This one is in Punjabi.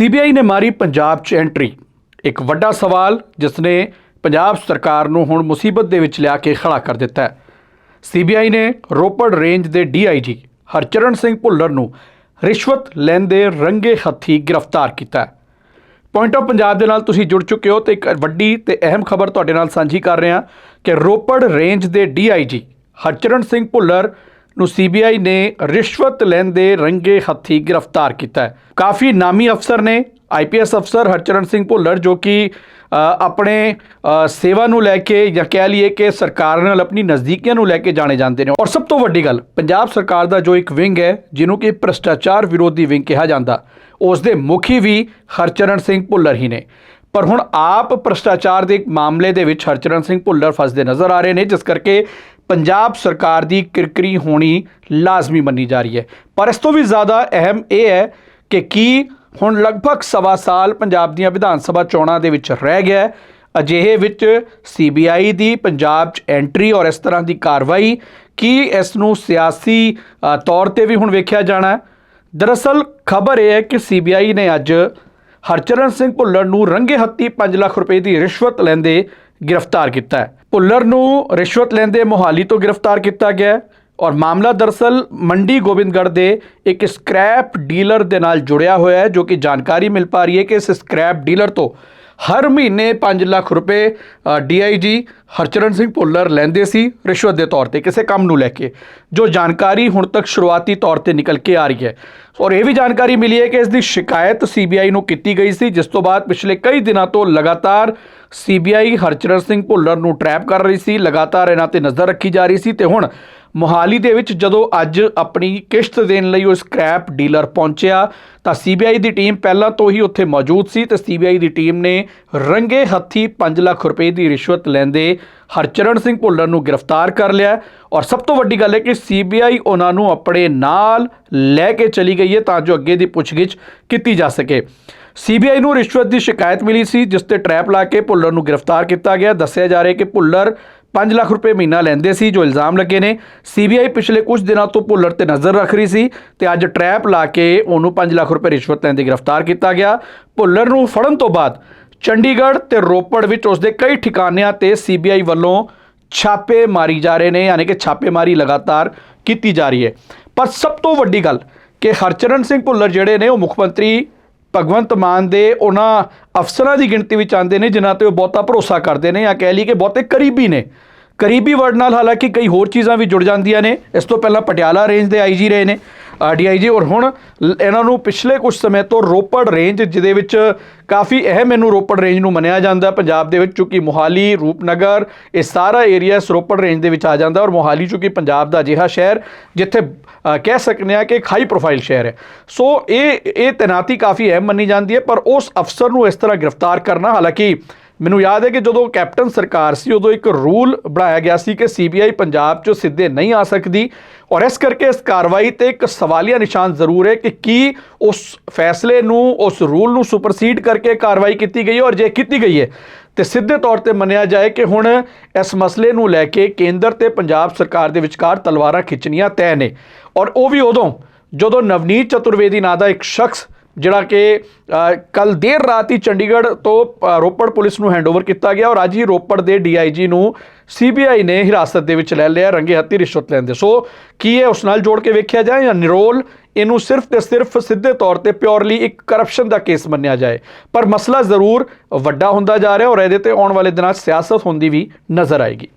ਸੀਬੀਆਈ ਨੇ ਮਾਰੀ ਪੰਜਾਬ 'ਚ ਐਂਟਰੀ। ਇੱਕ ਵੱਡਾ ਸਵਾਲ ਜਿਸ ਨੇ ਪੰਜਾਬ ਸਰਕਾਰ ਨੂੰ ਹੁਣ ਮੁਸੀਬਤ ਦੇ ਵਿੱਚ ਲਿਆ ਕੇ ਖੜਾ ਕਰ ਦਿੱਤਾ ਹੈ। ਸੀਬੀਆਈ ਨੇ ਰੋਪੜ ਰੇਂਜ ਦੇ ਡੀਆਈਜੀ ਹਰਚਰਨ ਸਿੰਘ ਭੁੱਲਰ ਨੂੰ ਰਿਸ਼ਵਤ ਲੈਂਦੇ ਰੰਗੇ ਹੱਥੀ ਗ੍ਰਿਫਤਾਰ ਕੀਤਾ ਹੈ। ਪੁਆਇੰਟ ਆਫ ਪੰਜਾਬ ਦੇ ਨਾਲ ਤੁਸੀਂ ਜੁੜ ਚੁੱਕੇ ਹੋ ਤੇ ਇੱਕ ਵੱਡੀ ਤੇ ਅਹਿਮ ਖਬਰ ਤੁਹਾਡੇ ਨਾਲ ਸਾਂਝੀ ਕਰ ਰਹੇ ਹਾਂ ਕਿ ਰੋਪੜ ਰੇਂਜ ਦੇ ਡੀਆਈਜੀ ਹਰਚਰਨ ਸਿੰਘ ਭੁੱਲਰ ਨੂੰ ਸੀਬੀਆਈ ਨੇ ਰਿਸ਼ਵਤ ਲੈਂਦੇ ਰੰਗੇ ਹੱਥੀ ਗ੍ਰਿਫਤਾਰ ਕੀਤਾ ਹੈ। ਕਾਫੀ ਨਾਮੀ ਅਫਸਰ ਨੇ ਆਈਪੀਐਸ ਅਫਸਰ ਹਰਚਰਨ ਸਿੰਘ ਭੁੱਲਰ, ਜੋ ਕਿ ਆਪਣੇ ਸੇਵਾ ਨੂੰ ਲੈ ਕੇ ਜਾਂ ਕਹਿ ਲਈਏ ਕਿ ਸਰਕਾਰ ਨਾਲ ਆਪਣੀ ਨਜ਼ਦੀਕੀਆਂ ਨੂੰ ਲੈ ਕੇ ਜਾਣੇ ਜਾਂਦੇ ਨੇ। ਔਰ ਸਭ ਤੋਂ ਵੱਡੀ ਗੱਲ, ਪੰਜਾਬ ਸਰਕਾਰ ਦਾ ਜੋ ਇੱਕ ਵਿੰਗ ਹੈ, ਜਿਹਨੂੰ ਕਿ ਭ੍ਰਿਸ਼ਟਾਚਾਰ ਵਿਰੋਧੀ ਵਿੰਗ ਕਿਹਾ ਜਾਂਦਾ, ਉਸ ਦੇ ਮੁਖੀ ਵੀ ਹਰਚਰਨ ਸਿੰਘ ਭੁੱਲਰ ਹੀ ਨੇ। ਪਰ ਹੁਣ ਆਪ ਭ੍ਰਿਸ਼ਟਾਚਾਰ ਦੇ ਇੱਕ ਮਾਮਲੇ ਦੇ ਵਿੱਚ ਹਰਚਰਨ ਸਿੰਘ ਭੁੱਲਰ ਫਸਦੇ ਨਜ਼ਰ ਆ ਰਹੇ ਨੇ, ਜਿਸ ਕਰਕੇ ਪੰਜਾਬ ਸਰਕਾਰ ਦੀ ਕਿਰਕਰੀ ਹੋਣੀ ਲਾਜ਼ਮੀ ਮੰਨੀ ਜਾ ਰਹੀ ਹੈ। ਪਰ ਇਸ ਤੋਂ ਵੀ ਜ਼ਿਆਦਾ ਅਹਿਮ ਇਹ ਹੈ ਕਿ ਕੀ ਹੁਣ ਲਗਭਗ ਸਵਾ ਸਾਲ ਪੰਜਾਬ ਦੀਆਂ ਵਿਧਾਨ ਸਭਾ ਚੋਣਾਂ ਦੇ ਵਿੱਚ ਰਹਿ ਗਿਆ ਹੈ। ਅਜਿਹੇ ਵਿੱਚ ਸੀਬੀਆਈ ਦੀ ਪੰਜਾਬ 'ਚ ਐਂਟਰੀ ਔਰ ਇਸ ਤਰ੍ਹਾਂ ਦੀ ਕਾਰਵਾਈ ਕੀ ਇਸ ਨੂੰ ਸਿਆਸੀ ਤੌਰ ਤੇ ਵੀ ਹੁਣ ਵੇਖਿਆ ਜਾਣਾ ਦਰਅਸਲ ਖਬਰ ਇਹ ਹੈ ਕਿ ਸੀਬੀਆਈ ਨੇ ਅੱਜ ਹਰਚਰਨ ਸਿੰਘ ਭੁੱਲਰ ਨੂੰ ਰੰਗੇ ਹੱਥੀ 5 ਲੱਖ ਰੁਪਏ ਦੀ ਰਿਸ਼ਵਤ ਲੈਂਦੇ ਗ੍ਰਿਫਤਾਰ ਕੀਤਾ ਹੈ। ਭੁੱਲਰ ਨੂੰ ਰਿਸ਼ਵਤ ਲੈਂਦੇ ਮੋਹਾਲੀ ਤੋਂ ਗ੍ਰਿਫਤਾਰ ਕੀਤਾ ਗਿਆ ਹੈ ਔਰ ਮਾਮਲਾ ਦਰਅਸਲ ਮੰਡੀ ਗੋਬਿੰਦਗੜ੍ਹ ਦੇ ਇੱਕ ਸਕ੍ਰੈਪ ਡੀਲਰ ਦੇ ਨਾਲ ਜੁੜਿਆ ਹੋਇਆ ਹੈ, ਜੋ ਕਿ ਜਾਣਕਾਰੀ ਮਿਲ ਪਾ ਰਹੀ ਹੈ ਕਿ ਇਸ ਸਕ੍ਰੈਪ ਡੀਲਰ ਤੋਂ ਹਰ ਮਹੀਨੇ 5 ਲੱਖ ਰੁਪਏ ਡੀਆਈਜੀ ਹਰਚਰਨ ਸਿੰਘ ਭੁੱਲਰ ਲੈਂਦੇ ਸੀ ਰਿਸ਼ਵਤ ਦੇ ਤੌਰ ਤੇ ਕਿਸੇ ਕੰਮ ਨੂੰ ਲੈ ਕੇ, ਜੋ ਜਾਣਕਾਰੀ ਹੁਣ ਤੱਕ ਸ਼ੁਰੂਆਤੀ ਤੌਰ ਤੇ ਨਿਕਲ ਕੇ ਆ ਰਹੀ ਹੈ। ਔਰ ਇਹ ਵੀ ਜਾਣਕਾਰੀ ਮਿਲੀ ਹੈ ਕਿ ਇਸ ਦੀ ਸ਼ਿਕਾਇਤ ਸੀਬੀਆਈ ਨੂੰ ਕੀਤੀ ਗਈ ਸੀ, ਜਿਸ ਤੋਂ ਬਾਅਦ ਪਿਛਲੇ ਕਈ ਦਿਨਾਂ ਤੋਂ ਲਗਾਤਾਰ ਸੀਬੀਆਈ ਹਰਚਰਨ ਸਿੰਘ ਭੁੱਲਰ ਨੂੰ ਟਰੈਪ ਕਰ ਰਹੀ ਸੀ, ਲਗਾਤਾਰ ਇਹਨਾਂ ਤੇ ਨਜ਼ਰ ਰੱਖੀ ਜਾ ਰਹੀ ਸੀ ਤੇ ਹੁਣ ਮੋਹਾਲੀ ਦੇ ਵਿੱਚ ਜਦੋਂ ਅੱਜ ਆਪਣੀ ਕਿਸ਼ਤ ਦੇਣ ਲਈ ਉਹ ਸਕ੍ਰੈਪ ਡੀਲਰ ਪਹੁੰਚਿਆ, ਤਾਂ ਸੀਬੀਆਈ ਦੀ ਟੀਮ ਪਹਿਲਾਂ ਤੋਂ ਹੀ ਉੱਥੇ ਮੌਜੂਦ ਸੀ ਤੇ ਸੀਬੀਆਈ ਦੀ ਟੀਮ ਨੇ ਰੰਗੇ ਹੱਥੀ 5 ਲੱਖ ਰੁਪਏ ਦੀ ਰਿਸ਼ਵਤ ਲੈਂਦੇ ਹਰਚਰਨ ਸਿੰਘ ਭੁੱਲਰ ਨੂੰ ਗ੍ਰਿਫਤਾਰ ਕਰ ਲਿਆ। ਔਰ ਸਭ ਤੋਂ ਵੱਡੀ ਗੱਲ ਹੈ ਕਿ ਸੀਬੀਆਈ ਉਹਨਾਂ ਨੂੰ ਆਪਣੇ ਨਾਲ ਲੈ ਕੇ ਚਲੀ ਗਈ ਹੈ ਤਾਂ ਜੋ ਅੱਗੇ ਦੀ ਪੁੱਛਗਿੱਛ ਕੀਤੀ ਜਾ ਸਕੇ। ਸੀਬੀਆਈ ਨੂੰ ਰਿਸ਼ਵਤ ਦੀ ਸ਼ਿਕਾਇਤ ਮਿਲੀ ਸੀ, ਜਿਸ ਤੇ ਟਰੈਪ ਲਾ ਕੇ ਭੁੱਲਰ ਨੂੰ ਗ੍ਰਿਫਤਾਰ ਕੀਤਾ ਗਿਆ। ਦੱਸਿਆ ਜਾ ਰਿਹਾ ਹੈ ਕਿ ਭੁੱਲਰ 5 ਲੱਖ ਰੁਪਏ ਮਹੀਨਾ ਲੈਂਦੇ ਸੀ, ਜੋ ਇਲਜ਼ਾਮ ਲੱਗੇ ਨੇ। ਸੀਬੀਆਈ ਪਿਛਲੇ ਕੁਝ ਦਿਨਾਂ ਤੋਂ ਭੁੱਲਰ ਤੇ ਨਜ਼ਰ ਰੱਖ ਰਹੀ ਸੀ ਤੇ ਅੱਜ ਟਰੈਪ ਲਾ ਕੇ ਉਹਨੂੰ 5 ਲੱਖ ਰੁਪਏ ਰਿਸ਼ਵਤ ਲੈਂਦੇ ਗ੍ਰਿਫਤਾਰ ਕੀਤਾ ਗਿਆ। ਭੁੱਲਰ ਨੂੰ ਫੜਨ ਤੋਂ ਬਾਅਦ ਚੰਡੀਗੜ੍ਹ ਤੇ ਰੋਪੜ ਵਿੱਚ ਉਸਦੇ ਕਈ ਠਿਕਾਣਿਆਂ ਤੇ ਸੀਬੀਆਈ ਵੱਲੋਂ ਛਾਪੇ ਮਾਰੀ ਜਾ ਰਹੇ ਨੇ, ਯਾਨੀ ਕਿ ਛਾਪੇਮਾਰੀ ਲਗਾਤਾਰ ਕੀਤੀ ਜਾ ਰਹੀ ਹੈ। ਪਰ ਸਭ ਤੋਂ ਵੱਡੀ ਗੱਲ ਕਿ ਹਰਚਰਨ ਸਿੰਘ ਭੁੱਲਰ ਜਿਹੜੇ ਨੇ, ਉਹ ਮੁੱਖ ਮੰਤਰੀ ਭਗਵੰਤ ਮਾਨ ਦੇ ਉਹਨਾਂ ਅਫਸਰਾਂ ਦੀ ਗਿਣਤੀ ਵਿੱਚ ਆਉਂਦੇ ਨੇ, ਜਿਨ੍ਹਾਂ ਤੇ ਉਹ ਬਹੁਤਾ ਭਰੋਸਾ ਕਰਦੇ ਨੇ ਜਾਂ ਕਹਿ ਲਈ ਕਿ ਬਹੁਤੇ ਕਰੀਬੀ ਨੇ। ਕਰੀਬੀ ਵਰਡ ਨਾਲ ਹਾਲਾਂਕਿ ਕਈ ਹੋਰ ਚੀਜ਼ਾਂ ਵੀ ਜੁੜ ਜਾਂਦੀਆਂ ਨੇ। ਇਸ ਤੋਂ ਪਹਿਲਾਂ ਪਟਿਆਲਾ ਰੇਂਜ ਦੇ ਆਈਜੀ ਰਹੇ ਨੇ। ਡੀਆਈਜੀ ਔਰ ਹੁਣ ਲ- ਇਹਨਾਂ ਨੂੰ ਪਿਛਲੇ ਕੁਝ ਸਮੇਂ ਤੋਂ ਰੋਪੜ ਰੇਂਜ, ਜਿਹਦੇ ਵਿੱਚ ਕਾਫੀ ਅਹਿਮ ਇਹਨੂੰ ਰੋਪੜ ਰੇਂਜ ਨੂੰ ਮੰਨਿਆ ਜਾਂਦਾ ਪੰਜਾਬ ਦੇ ਵਿੱਚ ਚੂੰਕਿ ਮੋਹਾਲੀ, ਰੂਪਨਗਰ, ਇਹ ਸਾਰਾ ਏਰੀਆ ਇਸ ਰੋਪੜ ਰੇਂਜ ਦੇ ਵਿੱਚ ਆ ਜਾਂਦਾ ਔਰ ਮੋਹਾਲੀ ਚੂੰਕਿ ਪੰਜਾਬ ਦਾ ਅਜਿਹਾ ਸ਼ਹਿਰ, ਜਿੱਥੇ ਕਹਿ ਸਕਨੇ ਆ ਕਿ ਇੱਕ ਹਾਈ ਪ੍ਰੋਫਾਈਲ ਸ਼ਹਿਰ ਹੈ। ਸੋ ਇਹ ਇਹ ਤੈਨਾਤੀ ਕਾਫੀ ਅਹਿਮ ਮੰਨੀ ਜਾਂਦੀ ਹੈ, ਪਰ ਉਸ ਅਫਸਰ ਨੂੰ ਇਸ ਤਰ੍ਹਾਂ ਗ੍ਰਿਫਤਾਰ ਕਰਨਾ, ਹਾਲਾਂਕਿ ਮੈਨੂੰ ਯਾਦ ਹੈ ਕਿ ਜਦੋਂ ਕੈਪਟਨ ਸਰਕਾਰ ਸੀ, ਉਦੋਂ ਇੱਕ ਰੂਲ ਬਣਾਇਆ ਗਿਆ ਸੀ ਕਿ ਸੀਬੀਆਈ ਪੰਜਾਬ 'ਚੋਂ ਸਿੱਧੇ ਨਹੀਂ ਆ ਸਕਦੀ ਔਰ ਇਸ ਕਰਕੇ ਇਸ ਕਾਰਵਾਈ ਤੇ ਇੱਕ ਸਵਾਲੀਆ ਨਿਸ਼ਾਨ ਜ਼ਰੂਰ ਹੈ ਕਿ ਕੀ ਉਸ ਫੈਸਲੇ ਨੂੰ, ਉਸ ਰੂਲ ਨੂੰ ਸੁਪਰਸੀਡ ਕਰਕੇ ਕਾਰਵਾਈ ਕੀਤੀ ਗਈ ਹੈ ਔਰ ਜੇ ਕੀਤੀ ਗਈ ਹੈ, ਤੇ ਸਿੱਧੇ ਤੌਰ ਤੇ ਮੰਨਿਆ ਜਾਏ ਕਿ ਹੁਣ ਇਸ ਮਸਲੇ ਨੂੰ ਲੈ ਕੇ ਕੇਂਦਰ ਤੇ ਪੰਜਾਬ ਸਰਕਾਰ ਦੇ ਵਿਚਕਾਰ ਤਲਵਾਰਾਂ ਖਿੱਚਣੀਆਂ ਤੈਅ ਨੇ ਔਰ ਉਹ ਵੀ ਉਦੋਂ, ਜਦੋਂ ਨਵਨੀਤ ਚਤੁਰਵੇਦੀ ਨਾਂ ਦਾ ਇੱਕ ਸ਼ਖਸ ਜਿਹੜਾ ਕਿ ਕੱਲ ਦੇਰ ਰਾਤ ਹੀ ਚੰਡੀਗੜ੍ਹ ਤੋਂ ਰੋਪੜ ਪੁਲਿਸ ਨੂੰ ਹੈਂਡਓਵਰ ਕੀਤਾ ਗਿਆ ਔਰ ਅੱਜ ਹੀ ਰੋਪੜ ਦੇ ਡੀਆਈਜੀ ਨੂੰ ਸੀਬੀਆਈ ਨੇ ਹਿਰਾਸਤ ਦੇ ਵਿੱਚ ਲੈ ਲਿਆ, ਰੰਗੇ ਹੱਥੀ ਰਿਸ਼ਵਤ ਲੈਂਦੇ। ਸੋ ਕੀ ਇਹ ਉਸ ਨਾਲ ਜੋੜ ਕੇ ਵੇਖਿਆ ਜਾਏ ਜਾਂ ਨਿਰੋਲ ਇਹਨੂੰ ਸਿਰਫ ਤੇ ਸਿਰਫ ਸਿੱਧੇ ਤੌਰ ਤੇ ਪਿਓਰਲੀ ਇੱਕ ਕਰਪਸ਼ਨ ਦਾ ਕੇਸ ਮੰਨਿਆ ਜਾਏ? ਪਰ ਮਸਲਾ ਜ਼ਰੂਰ ਵੱਡਾ ਹੁੰਦਾ ਜਾ ਰਿਹਾ ਔਰ ਇਹਦੇ ਤੇ ਆਉਣ ਵਾਲੇ ਦਿਨਾਂ 'ਚ ਸਿਆਸਤ ਹੁੰਦੀ ਵੀ ਨਜ਼ਰ ਆਏਗੀ।